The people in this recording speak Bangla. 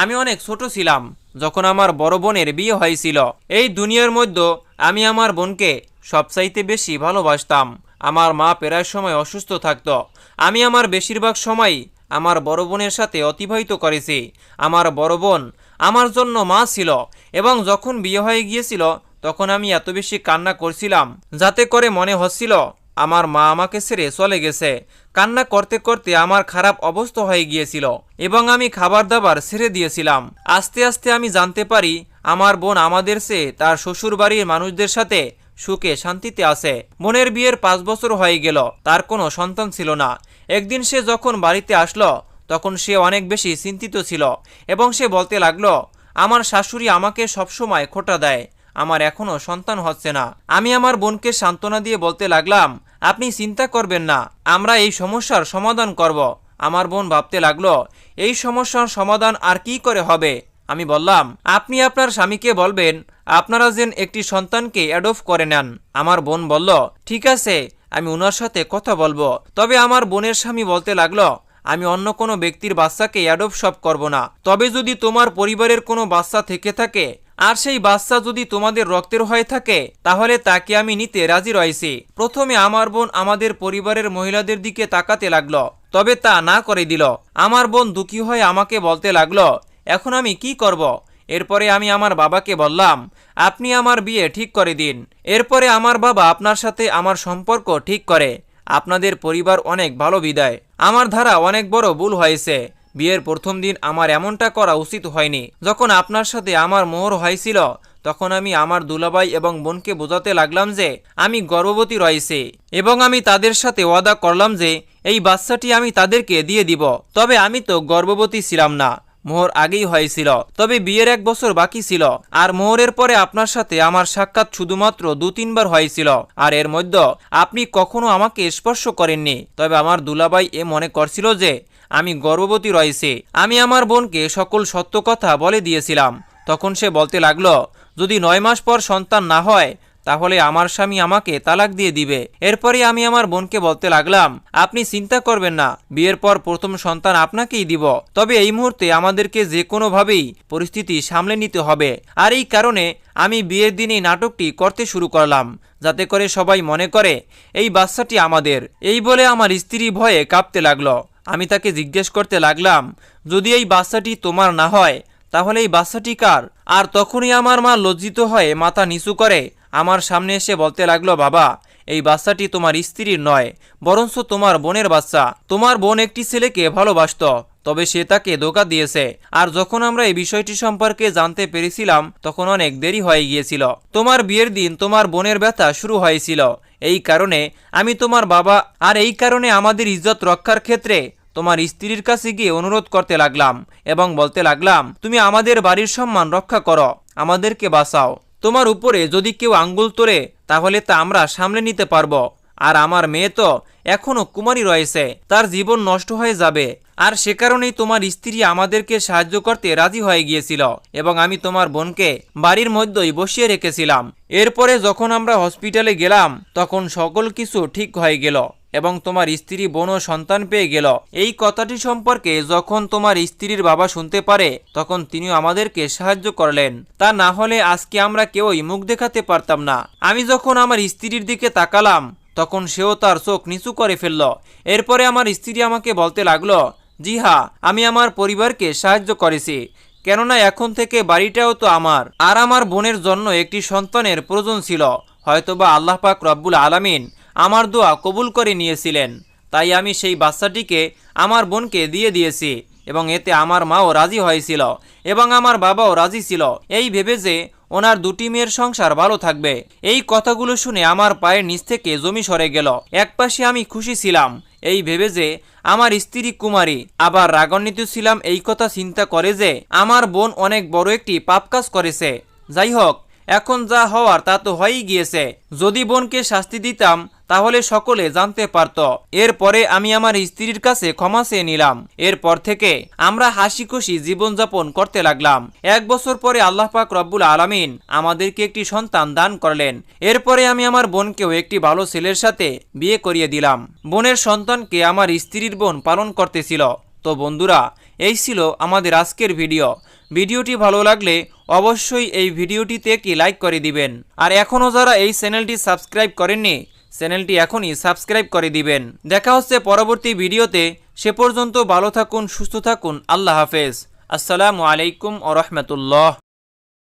আমি অনেক ছোট ছিলাম, যখন আমার বড় বোনের বিয়ে হয়েছিল। এই দুনিয়ার মধ্যে আমি আমার বোনকে সবচাইতে বেশি ভালোবাসতাম। আমার মা প্রায় সময় অসুস্থ থাকত। আমি আমার বেশিরভাগ সময় আমার বড় বোনের সাথে অতিবাহিত করেছি। আমার বড় বোন আমার জন্য মা ছিল এবং যখন বিয়ে হয়ে গিয়েছিল, তখন আমি এত বেশি কান্না করছিলাম, যাতে করে মনে হচ্ছিল আমার মা আমাকে ছেড়ে চলে গেছে। কান্না করতে করতে আমার খারাপ অবস্থা হয়ে গিয়েছিল এবং আমি খাবার দাবার ছেড়ে দিয়েছিলাম। আস্তে আস্তে আমি জানতে পারি আমার বোন আমাদের চেয়ে তার শ্বশুর বাড়ির মানুষদের সাথে সুখে শান্তিতে আছে। বোনের বিয়ের পাঁচ বছর হয়ে গেল, তার কোনো সন্তান ছিল না। একদিন সে যখন বাড়িতে আসলো, তখন সে অনেক বেশি চিন্তিত ছিল এবং সে বলতে লাগল, আমার শাশুড়ি আমাকে সবসময় খোটা দেয়, আমার এখনও সন্তান হচ্ছে না। আমি আমার বোনকে সান্ত্বনা দিয়ে বলতে লাগলাম আপনি চিন্তা করবেন না, আমরা এই সমস্যার সমাধান করব। আমার বোন ভাবতে লাগল, এই সমস্যার সমাধান আর কি করে হবে? আমি বললাম, আপনি আপনার স্বামীকে বলবেন, আপনারা যেন একটি সন্তানকে অ্যাডপ্ট করে নেন। আমার বোন বলল, ঠিক আছে, আমি ওনার সাথে কথা বলব। তবে আমার বোনের স্বামী বলতে লাগল, আমি অন্য কোনো ব্যক্তির বাচ্চাকে অ্যাডপ্ট সব করব না। তবে যদি তোমার পরিবারের কোনো বাচ্চা থেকে থাকে আর সেই বাচ্চা যদি তোমাদের রক্তের হয়ে থাকে, তাহলে তাকে আমি নিতে রাজি রয়েছি। প্রথমে আমার বোন আমাদের পরিবারের মহিলাদের দিকে তাকাতে লাগল, তবে তা না করে দিল। আমার বোন দুঃখী হয়ে আমাকে বলতে লাগল, এখন আমি কি করব? এরপরে আমি আমার বাবাকে বললাম, আপনি আমার বিয়ে ঠিক করে দিন। এরপরে আমার বাবা আপনার সাথে আমার সম্পর্ক ঠিক করে। আপনাদের পরিবার অনেক ভালো বিদায়। আমার ধারা অনেক বড় ভুল হয়েছে। বিয়ের প্রথম দিন আমার এমনটা করা উচিত হয়নি। যখন আপনার সাথে আমার মোহর হয়েছিল, তখন আমি আমার দুলাভাই এবং বোনকে বোঝাতে লাগলাম যে আমি গর্ভবতী রয়েছে এবং আমি তাদের সাথে ওয়াদা করলাম যে এই বাচ্চাটি আমি তাদেরকে দিয়ে দিব। তবে আমি তো গর্ভবতী ছিলাম না, মোহর আগেই হয়েছিল। তবে বিয়ের এক বছর বাকি ছিল, আর মোহরের পরে আপনার সাথে আমার সাক্ষাৎ শুধুমাত্র দু তিনবার হয়েছিল। আর এর মধ্যে আপনি কখনো আমাকে স্পর্শ করেননি। তবে আমার দুলাবাই এ মনে করছিল যে আমি গর্ভবতী রয়েছি। আমি আমার বোনকে সকল সত্য কথা বলে দিয়েছিলাম। তখন সে বলতে লাগল, যদি নয় মাস পর সন্তান না হয়, তাহলে আমার স্বামী আমাকে তালাক দিয়ে দিবে। এরপরে আমি আমার বোনকে বলতে লাগলাম, আপনি চিন্তা করবেন না, বিয়ের পর প্রথম সন্তান আপনাকেই দিব। তবে এই মুহূর্তে আমাদেরকে যে কোনোভাবেই পরিস্থিতি সামলে নিতে হবে। আর এই কারণে আমি বিয়ের দিনেই নাটকটি করতে শুরু করলাম, যাতে করে সবাই মনে করে, এই বাচ্চাটি আমাদের। এই বলে আমার স্ত্রী ভয়ে কাঁপতে লাগল। আমি তাকে জিজ্ঞেস করতে লাগলাম, যদি এই বাচ্চাটি তোমার না হয়, তাহলে এই বাচ্চাটি কার? আর তখনই আমার মা লজ্জিত হয়ে মাথা নিচু করে আমার সামনে এসে বলতে লাগল, বাবা, এই বাচ্চাটি তোমার স্ত্রীর নয়, বরঞ্চ তোমার বোনের বাচ্চা। তোমার বোন একটি ছেলেকে ভালোবাসত, তবে সে তাকে ধোকা দিয়েছে। আর যখন আমরা এই বিষয়টি সম্পর্কে জানতে পেরেছিলাম, তখন অনেক দেরি হয়ে গিয়েছিল। তোমার বিয়ের দিন তোমার বোনের ব্যথা শুরু হয়েছিল। এই কারণে আমি তোমার বাবা আর এই কারণে আমাদের ইজ্জত রক্ষার ক্ষেত্রে তোমার স্ত্রীর কাছে গিয়ে অনুরোধ করতে লাগলাম এবং বলতে লাগলাম, তুমি আমাদের বাড়ির সম্মান রক্ষা করো, আমাদেরকে বাঁচাও। তোমার উপরে যদি কেউ আঙ্গুল তোলে তাহলে তা আমরা সামলে নিতে পারব। আর আমার মেয়ে তো এখনও কুমারী রয়েছে, তার জীবন নষ্ট হয়ে যাবে। আর সে কারণেই তোমার স্ত্রী আমাদেরকে সাহায্য করতে রাজি হয়ে গিয়েছিল এবং আমি তোমার বোনকে বাড়ির মধ্যেই বসিয়ে রেখেছিলাম। এরপরে যখন আমরা হসপিটালে গেলাম, তখন সকল কিছু ঠিক হয়ে গেল এবং তোমার স্ত্রী, বোন সন্তান পেয়ে গেল। এই কথাটি সম্পর্কে যখন তোমার স্ত্রীর বাবা শুনতে পারে, তখন তিনিও আমাদেরকে সাহায্য করলেন। তা না হলে আজকে আমরা কেউই মুখ দেখাতে পারতাম না। আমি যখন আমার স্ত্রীর দিকে তাকালাম তখন সেও তার চোখ নিচু করে ফেলল। এরপরে আমার স্ত্রী আমাকে বলতে লাগল, জি হ্যাঁ আমি আমার পরিবারকে সাহায্য করেছি। কেননা এখন থেকে বাড়িটাও তো আমার। আর আমার বোনের জন্য একটি সন্তানের প্রয়োজন ছিল। হয়তোবা আল্লাহ পাক রব্বুল আলামিন আমার দোয়া কবুল করে নিয়েছিলেন। তাই আমি সেই বাচ্চাটিকে আমার বোনকে দিয়ে দিয়েছি এবং এতে আমার মাও রাজি হয়েছিল এবং আমার বাবাও রাজি ছিল। এই ভেবে যে ওনার দুটি মেয়ের সংসার ভালো থাকবে। এই কথাগুলো শুনে আমার পায়ের নিচ থেকে জমি সরে গেল। একপাশে আমি খুশি ছিলাম। এই ভেবে যে আমার স্ত্রী কুমারী, আবার রাগান্বিত ছিলাম এই কথা চিন্তা করে যে আমার বোন অনেক বড় একটি পাপ কাজ করেছে। যাই হোক, এখন যা হওয়ার তা তো হয়েই গিয়েছে। যদি বোনকে শাস্তি দিতাম তাহলে সকলে জানতে পারত। এরপরে আমি আমার স্ত্রীর কাছে ক্ষমা চেয়ে নিলাম। এরপর থেকে আমরা হাসি খুশি জীবনযাপন করতে লাগলাম। এক বছর পরে আল্লাহ পাক রব্বুল আলামিন আমাদেরকে একটি সন্তান দান করলেন। এরপরে আমি আমার বোনকেও একটি ভালো ছেলের সাথে বিয়ে করিয়ে দিলাম। বোনের সন্তানকে আমার স্ত্রীর বোন পালন করতেছিল। তো বন্ধুরা, এই ছিল আমাদের আজকের ভিডিও। ভিডিওটি ভালো লাগলে অবশ্যই এই ভিডিওটিতে একটি লাইক করে দিবেন। আর এখনও যারা এই চ্যানেলটি সাবস্ক্রাইব করেননি চ্যানেলটি এখনই সাবস্ক্রাইব করে দিবেন। দেখা হচ্ছে পরবর্তী ভিডিওতে। সে পর্যন্ত ভালো থাকুন, সুস্থ থাকুন। আল্লাহ হাফেজ। আসসালামু আলাইকুম ও রহমতুল্লাহ।